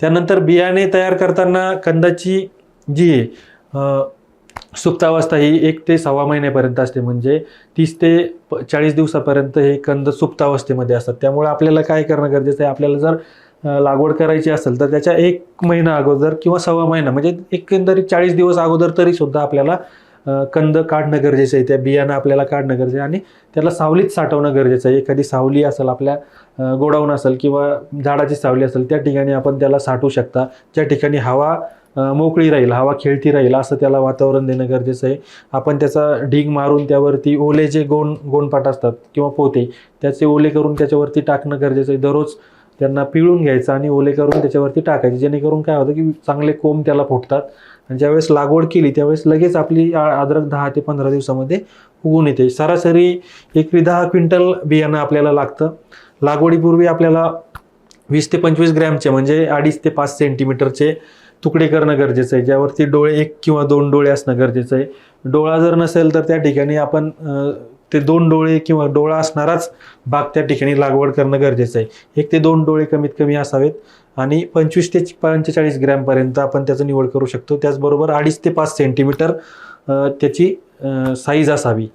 त्यानंतर बियाणे तयार करताना कंदाची जी सुप्तावस्था ही एक ते सव्वा महिन्यापर्यंत असते. म्हणजे तीस ते प- चाळीस दिवसापर्यंत हे कंद सुप्तावस्थेमध्ये असतात. त्यामुळे आपल्याला काय करणं गरजेचं आहे? आपल्याला जर लागवड करायची असेल तर त्याच्या एक महिना अगोदर किंवा सव्वा महिना म्हणजे एकंदरीत चाळीस दिवस अगोदर तरी सुद्धा आपल्याला कंद काढणं गरजेचं आहे त्या बियाणं आपल्याला काढणं गरजेचं आहे आणि त्याला सावलीत साठवणं गरजेचं आहे. एखादी सावली असेल आपल्या गोडाऊन असेल किंवा झाडाची सावली असेल त्या ठिकाणी आपण त्याला साठवू शकता. ज्या ठिकाणी हवा मोकळी राहील हवा खेळती राहील असं त्याला वातावरण देणं गरजेचं आहे. आपण त्याचा ढीग मारून त्यावरती ओले जे गोण गोणपाट असतात किंवा पोते त्याचे ओले करून त्याच्यावरती टाकणं गरजेचं आहे. दररोज त्यांना पिळून घ्यायचं आणि ओले करून त्याच्यावरती टाकायचे. जेणेकरून काय होतं की चांगले कोंब त्याला फुटतात. आणि ज्यावेळेस लागवड केली त्यावेळेस लगेच आपली आ- अद्रक दहा ते पंधरा दिवसामध्ये उगून येते. सरासरी एकवी दहा क्विंटल बियाणं आपल्याला लागतं. लागवडीपूर्वी आपल्याला वीस ते पंचवीस ग्रॅमचे म्हणजे अडीच ते पाच सेंटीमीटरचे तुकडे करणं गरजेचं आहे. ज्यावरती डोळे एक किंवा दोन डोळे असणं गरजेचं आहे. डोळा जर नसेल तर त्या ठिकाणी आपण ते दोन डोळे किंवा डोळा असणाराच बाग त्या ठिकाणी लागवड करणं गरजेचं आहे. एक ते दोन डोळे कमीत कमी असावेत आणि पंचवीस ते पंचेचाळीस ग्रॅमपर्यंत आपण त्याचं निवड करू शकतो. त्याचबरोबर अडीच ते पाच सेंटीमीटर त्याची साईज असावी.